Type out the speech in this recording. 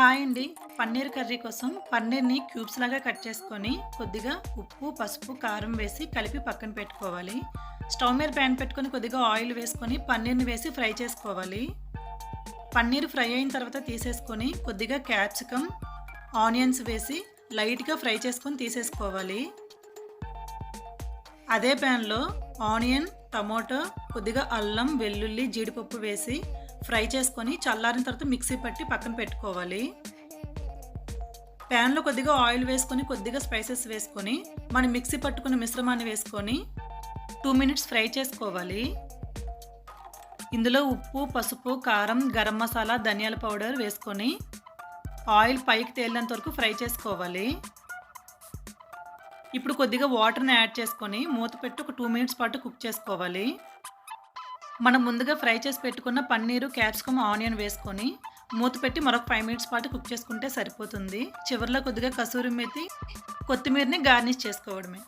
Hi అండి. Paneer curry కోసం పన్నీర్ని cubes లాగా కట్ చేసుకొని కొద్దిగా ఉప్పు పసుపు కారం వేసి కలిపి పక్కన పెట్టుకోవాలి. స్టవ్ మీద ప్యాన్ పెట్టుకొని కొద్దిగా ఆయిల్ వేసుకొని పన్నీర్ని వేసి ఫ్రై చేసుకోవాలి. పన్నీర్ ఫ్రై అయిన తర్వాత తీసేసుకొని కొద్దిగా క్యాప్సికమ్ ఆనియన్స్ వేసి లైట్గా ఫ్రై చేసుకొని తీసేసుకోవాలి. అదే ప్యాన్లో ఆనియన్ టమోటో కొద్దిగా అల్లం వెల్లుల్లి జీడిపప్పు వేసి ఫ్రై చేసుకొని చల్లారిన తర్వాత మిక్సీ పట్టి పక్కన పెట్టుకోవాలి. ప్యాన్లో కొద్దిగా ఆయిల్ వేసుకొని కొద్దిగా స్పైసెస్ వేసుకొని మనం మిక్సీ పట్టుకున్న మిశ్రమాన్ని వేసుకొని టూ మినిట్స్ ఫ్రై చేసుకోవాలి. ఇందులో ఉప్పు పసుపు కారం గరం మసాలా ధనియాల పౌడర్ వేసుకొని ఆయిల్ పైకి తేలినంత వరకు ఫ్రై చేసుకోవాలి. ఇప్పుడు కొద్దిగా వాటర్ని యాడ్ చేసుకొని మూత పెట్టి ఒక టూ మినిట్స్ పాటు కుక్ చేసుకోవాలి. మనం ముందుగా ఫ్రై చేసి పెట్టుకున్న పన్నీరు క్యాప్సికమ్ ఆనియన్ వేసుకొని మూత పెట్టి మరొక ఫైవ్ మినిట్స్ పాటు కుక్ చేసుకుంటే సరిపోతుంది. చివరిలో కొద్దిగా కసూరి మెతి కొత్తిమీరని గార్నిష్ చేసుకోవడమే.